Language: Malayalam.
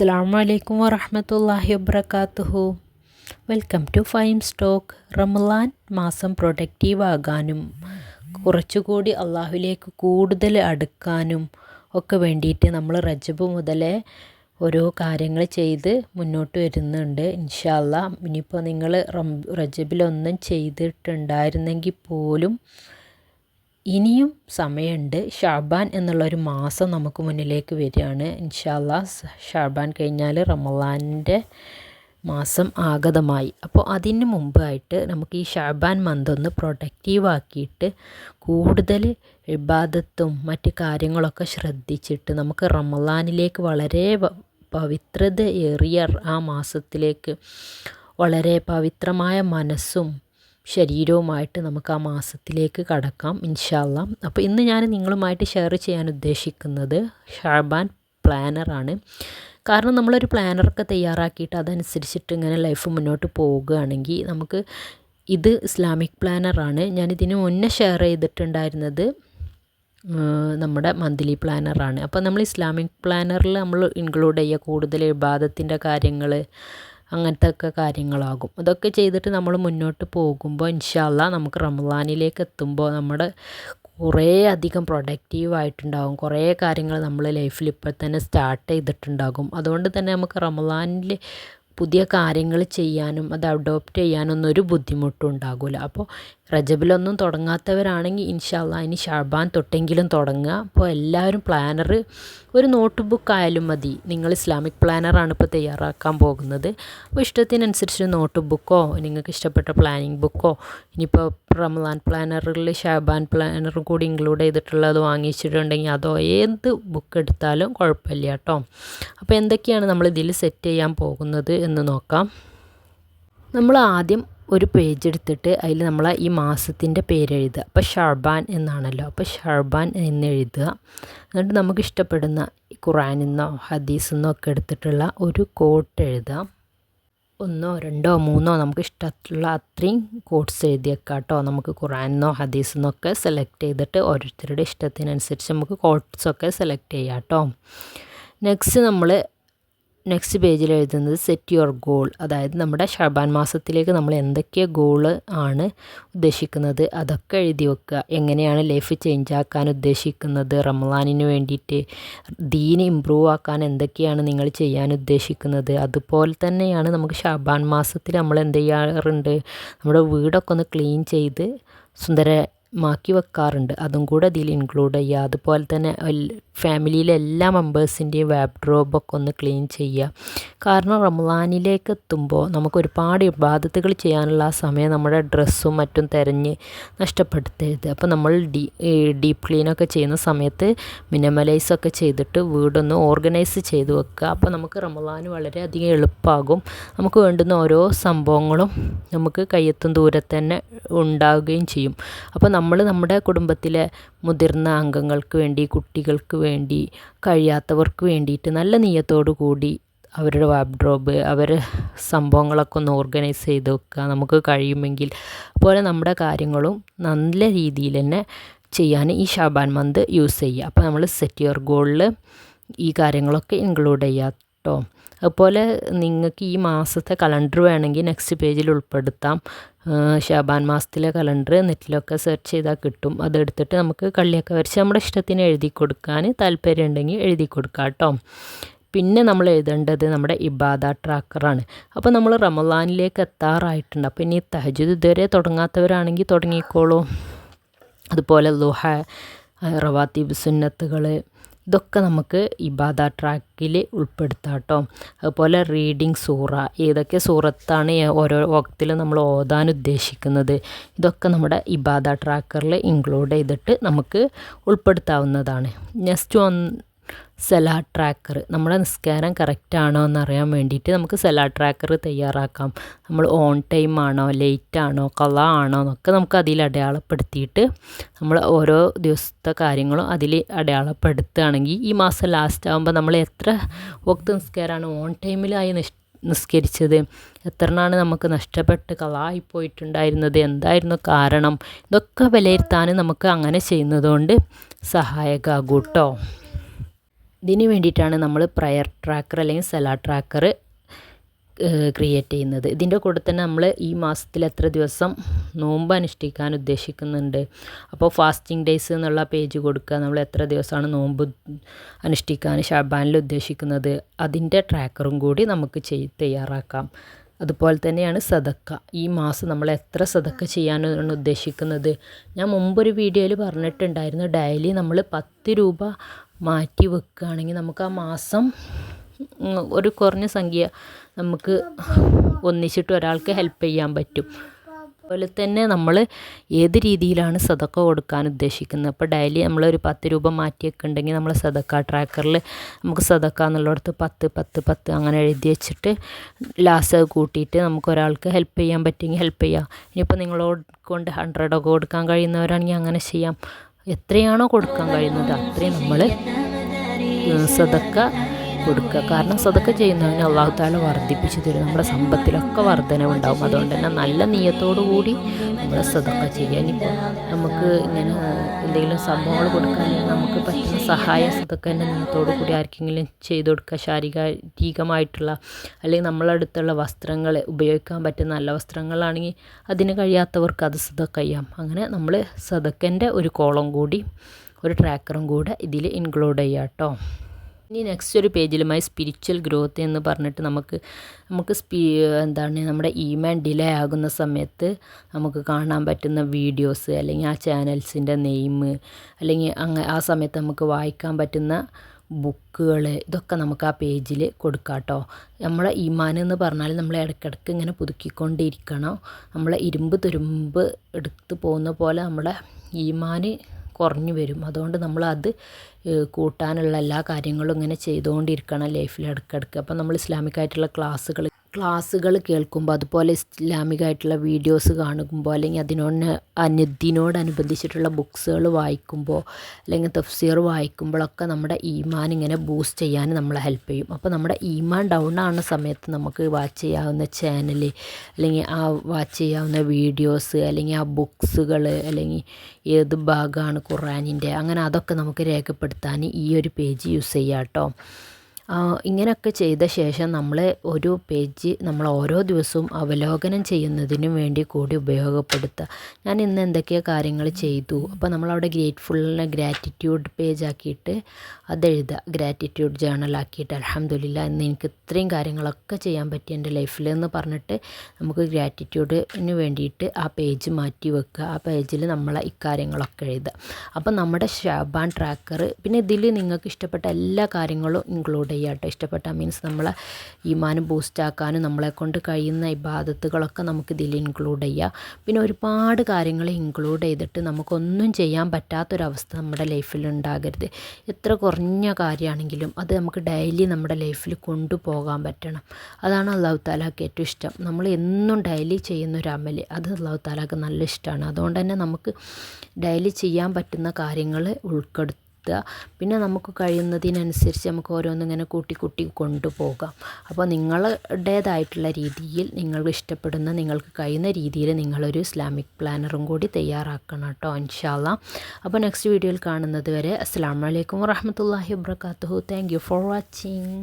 അസ്സാം വലൈക്കും വറഹമത്തല്ലാഹി വബർക്കാത്തുഹു വെൽക്കം ടു ഫൈം സ്റ്റോക്ക്. റമലാൻ മാസം പ്രൊഡക്റ്റീവ് ആകാനും കുറച്ചുകൂടി അള്ളാഹുലേക്ക് കൂടുതൽ അടുക്കാനും ഒക്കെ വേണ്ടിയിട്ട് നമ്മൾ റജബ് മുതലേ ഓരോ കാര്യങ്ങൾ ചെയ്ത് മുന്നോട്ട് വരുന്നുണ്ട്. ഇൻഷാല്ല ഇനിയിപ്പോൾ നിങ്ങൾ റജബിലൊന്നും ചെയ്തിട്ടുണ്ടായിരുന്നെങ്കിൽ പോലും ഇനിയും സമയമുണ്ട്. ഷാബാൻ എന്നുള്ളൊരു മാസം നമുക്ക് മുന്നിലേക്ക് വരികയാണ്. ഇൻഷാല്ല ഷാബാൻ കഴിഞ്ഞാൽ റമലാന്റെ മാസം ആഗതമായി. അപ്പോൾ അതിന് മുമ്പായിട്ട് നമുക്ക് ഈ ഷാബാൻ മന്ത് ഒന്ന് പ്രൊഡക്റ്റീവ് ആക്കിയിട്ട് കൂടുതൽ ഇബാദത്തും മറ്റ് കാര്യങ്ങളൊക്കെ ശ്രദ്ധിച്ചിട്ട് നമുക്ക് റമലാനിലേക്ക് വളരെ പവിത്രത ഏറിയ ആ മാസത്തിലേക്ക് വളരെ പവിത്രമായ മനസ്സും ശരീരവുമായിട്ട് നമുക്ക് ആ മാസത്തിലേക്ക് കടക്കാം ഇൻഷാല്ല അപ്പോൾ ഇന്ന് ഞാൻ നിങ്ങളുമായിട്ട് ഷെയർ ചെയ്യാൻ ഉദ്ദേശിക്കുന്നത് ഷാബാൻ പ്ലാനറാണ് കാരണം നമ്മളൊരു പ്ലാനറൊക്കെ തയ്യാറാക്കിയിട്ട് അതനുസരിച്ചിട്ട് ഇങ്ങനെ ലൈഫ് മുന്നോട്ട് പോവുകയാണെങ്കിൽ നമുക്ക് ഇത് ഇസ്ലാമിക് പ്ലാനറാണ് ഞാനിതിന് മുന്നേ ഷെയർ ചെയ്തിട്ടുണ്ടായിരുന്നത് നമ്മുടെ മന്ത്ലി പ്ലാനറാണ് അപ്പോൾ നമ്മൾ ഇസ്ലാമിക് പ്ലാനറിൽ നമ്മൾ ഇൻക്ലൂഡ് ചെയ്യുക കൂടുതൽ വിവാദത്തിന്റെ കാര്യങ്ങൾ അങ്ങനത്തെ ഒക്കെ കാര്യങ്ങളാകും. അതൊക്കെ ചെയ്തിട്ട് നമ്മൾ മുന്നോട്ട് പോകുമ്പോൾ ഇൻഷാല്ല നമുക്ക് റമദാനിലേക്ക് എത്തുമ്പോൾ നമ്മുടെ കുറേ അധികം പ്രൊഡക്റ്റീവ് ആയിട്ടുണ്ടാകും കുറേ കാര്യങ്ങൾ നമ്മൾ ലൈഫിൽ ഇപ്പോൾ തന്നെ സ്റ്റാർട്ട് ചെയ്തിട്ടുണ്ടാകും. അതുകൊണ്ട് തന്നെ നമുക്ക് റമദാനിൽ പുതിയ കാര്യങ്ങൾ ചെയ്യാനും അത് അഡോപ്റ്റ് ചെയ്യാനൊന്നും ഒരു ബുദ്ധിമുട്ടും ഉണ്ടാകില്ല അപ്പോൾ റജബിലൊന്നും തുടങ്ങാത്തവരാണെങ്കിൽ ഇൻഷാല്ല ഇനി ഷാബാൻ തൊട്ടെങ്കിലും തുടങ്ങുക. അപ്പോൾ എല്ലാവരും പ്ലാനർ ഒരു നോട്ട് ബുക്ക് ആയാലും മതി. നിങ്ങൾ ഇസ്ലാമിക് പ്ലാനറാണ് ഇപ്പോൾ തയ്യാറാക്കാൻ പോകുന്നത്. അപ്പോൾ ഇഷ്ടത്തിനനുസരിച്ച് നോട്ട് ബുക്കോ നിങ്ങൾക്ക് ഇഷ്ടപ്പെട്ട പ്ലാനിങ് ബുക്കോ ഇനിയിപ്പോൾ റമദാൻ പ്ലാനറിൽ ഷാബാൻ പ്ലാനറും കൂടി ഇൻക്ലൂഡ് ചെയ്തിട്ടുള്ളത് വാങ്ങിച്ചിട്ടുണ്ടെങ്കിൽ അതോ ഏത് ബുക്ക് എടുത്താലും കുഴപ്പമില്ല കേട്ടോ. അപ്പോൾ എന്തൊക്കെയാണ് നമ്മൾ ഇതിൽ സെറ്റ് ചെയ്യാൻ പോകുന്നത് എന്ന് നോക്കാം. നമ്മൾ ആദ്യം ഒരു പേജ് എടുത്തിട്ട് അതിൽ നമ്മൾ ഈ മാസത്തിന്റെ പേരെഴുതുക അപ്പോൾ ഷർബാൻ എന്നാണല്ലോ. അപ്പോൾ ഷർബാൻ എന്നെഴുതുക എന്നിട്ട് നമുക്ക് ഇഷ്ടപ്പെടുന്ന ഖുറാനിൽ നിന്നോ ഹദീസിൽ നിന്നോ ഒക്കെ എടുത്തിട്ടുള്ള ഒരു കോട്ട് എഴുതാം ഒന്നോ രണ്ടോ മൂന്നോ നമുക്ക് ഇഷ്ടമുള്ള അത്രയും കോട്ട്സ് എഴുതിയൊക്കെ കേട്ടോ. നമുക്ക് ഖുറാനിന്നോ ഹദീസിൽ നിന്നൊക്കെ സെലക്ട് ചെയ്തിട്ട് ഓരോരുത്തരുടെ ഇഷ്ടത്തിനനുസരിച്ച് നമുക്ക് കോട്ട്സൊക്കെ സെലക്ട് ചെയ്യാം കേട്ടോ. നെക്സ്റ്റ് നമ്മൾ നെക്സ്റ്റ് പേജിൽ എഴുതുന്നത് സെറ്റ് യുവർ ഗോൾ അതായത് നമ്മുടെ ഷബാൻ മാസത്തിലേക്ക് നമ്മൾ എന്തൊക്കെ ഗോൾ ആണ് ഉദ്ദേശിക്കുന്നത് അതൊക്കെ എഴുതി വെക്കുക. എങ്ങനെയാണ് ലൈഫ് ചേഞ്ച് ആക്കാൻ ഉദ്ദേശിക്കുന്നത് റമദാനിന് വേണ്ടിയിട്ട് ദീന് ഇമ്പ്രൂവ് ആക്കാൻ എന്തൊക്കെയാണ് നിങ്ങൾ ചെയ്യാൻ ഉദ്ദേശിക്കുന്നത്. അതുപോലെ തന്നെയാണ് നമുക്ക് ഷബാൻ മാസത്തിൽ നമ്മൾ എന്ത് ചെയ്യാറുണ്ട്? നമ്മുടെ വീടൊക്കെ ഒന്ന് ക്ലീൻ ചെയ്ത് സുന്ദര മാക്കി വെക്കാറുണ്ട്. അതും കൂടെ അതിൽ ഇൻക്ലൂഡ് ചെയ്യുക. അതുപോലെ തന്നെ ഫാമിലിയിലെ എല്ലാ മെമ്പേഴ്സിന്റെയും വാബ്ഡ്രോബൊക്കെ ഒന്ന് ക്ലീൻ ചെയ്യുക. കാരണം റമദാനിലേക്ക് എത്തുമ്പോൾ നമുക്ക് ഒരുപാട് ഇബാദത്തുകൾ ചെയ്യാനുള്ള ആ സമയം നമ്മുടെ ഡ്രസ്സും മറ്റും തിരഞ്ഞ് നഷ്ടപ്പെടുത്തരുത്. അപ്പോൾ നമ്മൾ ഡീ ഡീപ്പ് ക്ലീനൊക്കെ ചെയ്യുന്ന സമയത്ത് മിനിമലൈസൊക്കെ ചെയ്തിട്ട് വീടൊന്ന് ഓർഗനൈസ് ചെയ്ത് വെക്കുക. അപ്പോൾ നമുക്ക് റമദാൻ വളരെയധികം എളുപ്പമാകും. നമുക്ക് വേണ്ടുന്ന ഓരോ സംഭവങ്ങളും നമുക്ക് കയ്യെത്തും ദൂരത്ത് തന്നെ ഉണ്ടാവുകയും ചെയ്യും. അപ്പോൾ നമ്മൾ നമ്മുടെ കുടുംബത്തിലെ മുതിർന്ന അംഗങ്ങൾക്ക് വേണ്ടി കുട്ടികൾക്ക് വേണ്ടി കഴിയാത്തവർക്ക് വേണ്ടിയിട്ട് നല്ല നീയത്തോടു കൂടി അവരുടെ വാബ്ഡ്രോബ് അവർ സംഭവങ്ങളൊക്കെ ഒന്ന് ഓർഗനൈസ് ചെയ്ത് വെക്കുക. നമുക്ക് കഴിയുമെങ്കിൽ അതുപോലെ നമ്മുടെ കാര്യങ്ങളും നല്ല രീതിയിൽ തന്നെ ചെയ്യാൻ ഈ ഷാബാൻ മന്ത് യൂസ് ചെയ്യുക. അപ്പോൾ നമ്മൾ സെറ്റ് യുവർ ഗോളിൽ ഈ കാര്യങ്ങളൊക്കെ ഇൻക്ലൂഡ് ചെയ്യുക കേട്ടോ അതുപോലെ നിങ്ങൾക്ക് ഈ മാസത്തെ കലണ്ടർ വേണമെങ്കിൽ നെക്സ്റ്റ് പേജിൽ ഉൾപ്പെടുത്താം. ഷാബാൻ മാസത്തിലെ കലണ്ടർ നെറ്റിലൊക്കെ സെർച്ച് ചെയ്താൽ കിട്ടും. അതെടുത്തിട്ട് നമുക്ക് കള്ളിയൊക്കെ വരച്ച് നമ്മുടെ ഇഷ്ടത്തിന് എഴുതി കൊടുക്കാൻ താല്പര്യം ഉണ്ടെങ്കിൽ എഴുതി കൊടുക്കാം കേട്ടോ. പിന്നെ നമ്മൾ എഴുതേണ്ടത് നമ്മുടെ ഇബാദ ട്രാക്കറാണ് അപ്പോൾ നമ്മൾ റമദാനിലേക്ക് എത്താറായിട്ടുണ്ട്. അപ്പോൾ ഇനി തഹജുദ് ഇതുവരെ തുടങ്ങാത്തവരാണെങ്കിൽ തുടങ്ങിക്കോളൂ. അതുപോലെ ലുഹ റവാത്തിബ് സുന്നത്തുകൾ ഇതൊക്കെ നമുക്ക് ഇബാദ ട്രാക്കിൽ ഉൾപ്പെടുത്താം കേട്ടോ. അതുപോലെ റീഡിങ് സൂറ ഏതൊക്കെ സൂറത്താണ് ഓരോ വക്തിലും നമ്മൾ ഓതാൻ ഉദ്ദേശിക്കുന്നത് ഇതൊക്കെ നമ്മുടെ ഇബാദ ട്രാക്കറിൽ ഇൻക്ലൂഡ് ചെയ്തിട്ട് നമുക്ക് ഉൾപ്പെടുത്താവുന്നതാണ്. നെക്സ്റ്റ് വന്ന് സെലാ ട്രാക്കർ നമ്മുടെ നിസ്കാരം കറക്റ്റ് ആണോ എന്നറിയാൻ വേണ്ടിയിട്ട് നമുക്ക് സെലാ ട്രാക്കർ തയ്യാറാക്കാം. നമ്മൾ ഓൺ ടൈം ആണോ ലേറ്റ് ആണോ കള ആണോ എന്നൊക്കെ നമുക്ക് അതിൽ അടയാളപ്പെടുത്തിയിട്ട് നമ്മൾ ഓരോ ദിവസത്തെ കാര്യങ്ങളും അതിൽ അടയാളപ്പെടുത്തുകയാണെങ്കിൽ ഈ മാസം ലാസ്റ്റ് ആകുമ്പോൾ നമ്മൾ എത്ര വക്ത നിസ്കാരമാണ് ഓൺ ടൈമിലായി നിഷ് നിസ്കരിച്ചത് എത്രണ്ണാണ് നമുക്ക് നഷ്ടപ്പെട്ട് കളായി പോയിട്ടുണ്ടായിരുന്നത് എന്തായിരുന്നു കാരണം ഇതൊക്കെ വിലയിരുത്താൻ നമുക്ക് അങ്ങനെ ചെയ്യുന്നതുകൊണ്ട് സഹായകമാകൂട്ടോ ഇതിന് വേണ്ടിയിട്ടാണ് നമ്മൾ പ്രയർ ട്രാക്കർ അല്ലെങ്കിൽ സെല ട്രാക്കർ ക്രിയേറ്റ് ചെയ്യുന്നത്. ഇതിന്റെ കൂടെ തന്നെ നമ്മൾ ഈ മാസത്തിൽ എത്ര ദിവസം നോമ്പ് അനുഷ്ഠിക്കാൻ ഉദ്ദേശിക്കുന്നുണ്ട്. അപ്പോൾ ഫാസ്റ്റിംഗ് ഡേയ്സ് എന്നുള്ള പേജ് കൊടുക്കുക. നമ്മൾ എത്ര ദിവസമാണ് നോമ്പ് അനുഷ്ഠിക്കാൻ ഷാബാനിൽ ഉദ്ദേശിക്കുന്നത്. അതിന്റെ ട്രാക്കറും കൂടി നമുക്ക് ചെയ് തയ്യാറാക്കാം. അതുപോലെ തന്നെയാണ് സദക്ക. ഈ മാസം നമ്മൾ എത്ര സദക്ക ചെയ്യാനാണ് ഉദ്ദേശിക്കുന്നത്. ഞാൻ മുമ്പൊരു വീഡിയോയിൽ പറഞ്ഞിട്ടുണ്ടായിരുന്നു ഡെയിലി നമ്മൾ പത്ത് രൂപ മാറ്റി വെക്കുകയാണെങ്കിൽ നമുക്ക് ആ മാസം ഒരു കുറഞ്ഞ സംഖ്യ നമുക്ക് ഒന്നിച്ചിട്ട് ഒരാൾക്ക് ഹെൽപ്പ് ചെയ്യാൻ പറ്റും. അതുപോലെ തന്നെ നമ്മൾ ഏത് രീതിയിലാണ് സദക്ക കൊടുക്കാൻ ഉദ്ദേശിക്കുന്നത്? അപ്പോൾ ഡെയിലി നമ്മളൊരു പത്ത് രൂപ മാറ്റിയൊക്കെ ഉണ്ടെങ്കിൽ നമ്മൾ സദക്ക ട്രാക്കറിൽ നമുക്ക് സദക്ക എന്നുള്ളിടത്ത് പത്ത് പത്ത് പത്ത് അങ്ങനെ എഴുതി വെച്ചിട്ട് ലാസ്റ്റ് കൂട്ടിയിട്ട് നമുക്ക് ഒരാൾക്ക് ഹെൽപ്പ് ചെയ്യാൻ പറ്റുമെങ്കിൽ ഹെൽപ്പ് ചെയ്യാം. ഇനിയിപ്പോൾ നിങ്ങളോട് കൊണ്ട് ഹൺഡ്രഡൊക്കെ കൊടുക്കാൻ കഴിയുന്നവരാണെങ്കിൽ അങ്ങനെ ചെയ്യാം. എത്രയാണോ കൊടുക്കാൻ കഴിയുന്നത് അത്രയും നമ്മൾ സദക്ക കൊടുക്കുക. കാരണം ചെയ്യുന്നതിന് അള്ളാഹു താല വർദ്ധിപ്പിച്ച് തരും. നമ്മുടെ സമ്പത്തിലൊക്കെ വർധനവുണ്ടാവും. അതുകൊണ്ട് തന്നെ നല്ല നീയത്തോടു കൂടി നമ്മൾ സതൊക്കെ ചെയ്യുക. നമുക്ക് ഇങ്ങനെ എന്തെങ്കിലും സംഭവങ്ങൾ കൊടുക്കാൻ നമുക്ക് പറ്റുന്ന സഹായ സതൊക്കെ തന്നെ നീയത്തോടു കൂടി ആർക്കെങ്കിലും ചെയ്തു കൊടുക്കുക. ശാരീരികമായിട്ടുള്ള അല്ലെങ്കിൽ നമ്മളടുത്തുള്ള വസ്ത്രങ്ങൾ ഉപയോഗിക്കാൻ പറ്റുന്ന നല്ല വസ്ത്രങ്ങളാണെങ്കിൽ അതിന് കഴിയാത്തവർക്ക് അത് സതൊക്കെ ചെയ്യാം. അങ്ങനെ നമ്മൾ സതക്കന്റെ ഒരു കോളം കൂടി ഒരു ട്രാക്കറും കൂടെ ഇതിൽ ഇൻക്ലൂഡ് ചെയ്യാം കേട്ടോ. ഇനി നെക്സ്റ്റ് ഒരു പേജിലുമായി സ്പിരിച്വൽ ഗ്രോത്ത് എന്ന് പറഞ്ഞിട്ട് നമുക്ക് നമുക്ക് സ്പീ എന്താണ് നമ്മുടെ ഇമെയിൽ ഡിലേ ആകുന്ന സമയത്ത് നമുക്ക് കാണാൻ പറ്റുന്ന വീഡിയോസ് അല്ലെങ്കിൽ ആ ചാനൽസിന്റെ നെയിം അല്ലെങ്കിൽ അങ്ങ് ആ സമയത്ത് നമുക്ക് വായിക്കാൻ പറ്റുന്ന ബുക്കുകൾ ഇതൊക്കെ നമുക്ക് ആ പേജിൽ കൊടുക്കാം കേട്ടോ. നമ്മളെ ഈമാൻ എന്ന് പറഞ്ഞാൽ നമ്മൾ ഇടയ്ക്കിടയ്ക്ക് ഇങ്ങനെ പുതുക്കിക്കൊണ്ടിരിക്കണം. നമ്മളെ ഇരുമ്പ് തുരുമ്പ് എടുത്ത് പോകുന്ന പോലെ നമ്മളെ ഈമാൻ കുറഞ്ഞു വരും. അതുകൊണ്ട് അത് കൂട്ടാനുള്ള എല്ലാ കാര്യങ്ങളും ഇങ്ങനെ ചെയ്തുകൊണ്ടിരിക്കണം ലൈഫിൽ ഇടയ്ക്കിടയ്ക്ക്. അപ്പം നമ്മൾ ഇസ്ലാമിക് ആയിട്ടുള്ള ക്ലാസ്സുകൾ ക്ലാസ്സുകൾ കേൾക്കുമ്പോൾ അതുപോലെ ഇസ്ലാമികമായിട്ടുള്ള വീഡിയോസ് കാണുമ്പോൾ അല്ലെങ്കിൽ അതിനോട് അതിനോടനുബന്ധിച്ചിട്ടുള്ള ബുക്സുകൾ വായിക്കുമ്പോൾ അല്ലെങ്കിൽ തഫ്സീർ വായിക്കുമ്പോഴൊക്കെ നമ്മുടെ ഈമാൻ ഇങ്ങനെ ബൂസ്റ്റ് ചെയ്യാൻ നമ്മളെ ഹെൽപ്പ് ചെയ്യും. അപ്പോൾ നമ്മുടെ ഈമാൻ ഡൗൺ ആവുന്ന സമയത്ത് നമുക്ക് വാച്ച് ചെയ്യാവുന്ന ചാനൽ അല്ലെങ്കിൽ ആ വാച്ച് ചെയ്യാവുന്ന വീഡിയോസ് അല്ലെങ്കിൽ ആ ബുക്സുകൾ അല്ലെങ്കിൽ ഏത് ഭാഗമാണ് ഖുറാനിന്റെ അങ്ങനെ അതൊക്കെ നമുക്ക് രേഖപ്പെടുത്താൻ ഈ ഒരു പേജ് യൂസ് ചെയ്യാം കേട്ടോ. ഇങ്ങനെയൊക്കെ ചെയ്ത ശേഷം നമ്മൾ ഒരു പേജ് നമ്മൾ ഓരോ ദിവസവും അവലോകനം ചെയ്യുന്നതിനും വേണ്ടി കൂടി ഉപയോഗപ്പെടുത്തുക. ഞാൻ ഇന്ന് എന്തൊക്കെയോ കാര്യങ്ങൾ ചെയ്തു. അപ്പോൾ നമ്മളവിടെ ഗ്രേറ്റ്ഫുള്ളിനെ ഗ്രാറ്റിറ്റ്യൂഡ് പേജ് ആക്കിയിട്ട് അതെഴുതുക ഗ്രാറ്റിറ്റ്യൂഡ് ജേണൽ ആക്കിയിട്ട് അലഹമില്ല ഇന്ന് എനിക്ക് ഇത്രയും കാര്യങ്ങളൊക്കെ ചെയ്യാൻ പറ്റി എന്റെ ലൈഫിൽ എന്ന് പറഞ്ഞിട്ട് നമുക്ക് ഗ്രാറ്റിറ്റ്യൂഡിന് വേണ്ടിയിട്ട് ആ പേജ് മാറ്റി വെക്കുക. ആ പേജിൽ നമ്മൾ ഇക്കാര്യങ്ങളൊക്കെ എഴുതുക. അപ്പോൾ നമ്മുടെ ഷാബാൻ ട്രാക്കർ പിന്നെ ഇതിൽ നിങ്ങൾക്ക് ഇഷ്ടപ്പെട്ട എല്ലാ കാര്യങ്ങളും ഇൻക്ലൂഡ് കേട്ടോ ഇഷ്ടപ്പെട്ട മീൻസ് നമ്മളെ ഈമാനം ബൂസ്റ്റാക്കാനും നമ്മളെ കൊണ്ട് കഴിയുന്ന ഇബാദത്തുകളൊക്കെ നമുക്ക് ഇതിൽ ഇൻക്ലൂഡ് ചെയ്യാം. പിന്നെ ഒരുപാട് കാര്യങ്ങൾ ഇൻക്ലൂഡ് ചെയ്തിട്ട് നമുക്കൊന്നും ചെയ്യാൻ പറ്റാത്തൊരവസ്ഥ നമ്മുടെ ലൈഫിൽ ഉണ്ടാകരുത്. എത്ര കുറഞ്ഞ കാര്യമാണെങ്കിലും അത് നമുക്ക് ഡെയിലി നമ്മുടെ ലൈഫിൽ കൊണ്ടുപോകാൻ പറ്റണം. അതാണ് അള്ളാഹു താലാക്ക് ഏറ്റവും ഇഷ്ടം. നമ്മൾ എന്നും ഡെയിലി ചെയ്യുന്ന ഒരു അമൽ അത് അള്ളാഹു താലാക്ക് നല്ല ഇഷ്ടമാണ്. അതുകൊണ്ട് തന്നെ നമുക്ക് ഡെയിലി ചെയ്യാൻ പറ്റുന്ന കാര്യങ്ങൾ ഉൾപ്പെടുത്തി നിർത്തുക പിന്നെ നമുക്ക് കഴിയുന്നതിനനുസരിച്ച് നമുക്ക് ഓരോന്നിങ്ങനെ കൂട്ടി കൂട്ടി കൊണ്ടുപോകാം. അപ്പോൾ നിങ്ങളുടേതായിട്ടുള്ള രീതിയിൽ നിങ്ങൾക്ക് ഇഷ്ടപ്പെടുന്ന നിങ്ങൾക്ക് കഴിയുന്ന രീതിയിൽ നിങ്ങളൊരു ഇസ്ലാമിക് പ്ലാനറും കൂടി തയ്യാറാക്കണം കേട്ടോ ഇൻഷാല്ല അപ്പോൾ നെക്സ്റ്റ് വീഡിയോയിൽ കാണുന്നത് വരെ അസ്സാം വലൈക്കും വാഹമത്തല്ലാഹി വാബർക്കാത്തു താങ്ക് യു ഫോർ വാച്ചിങ്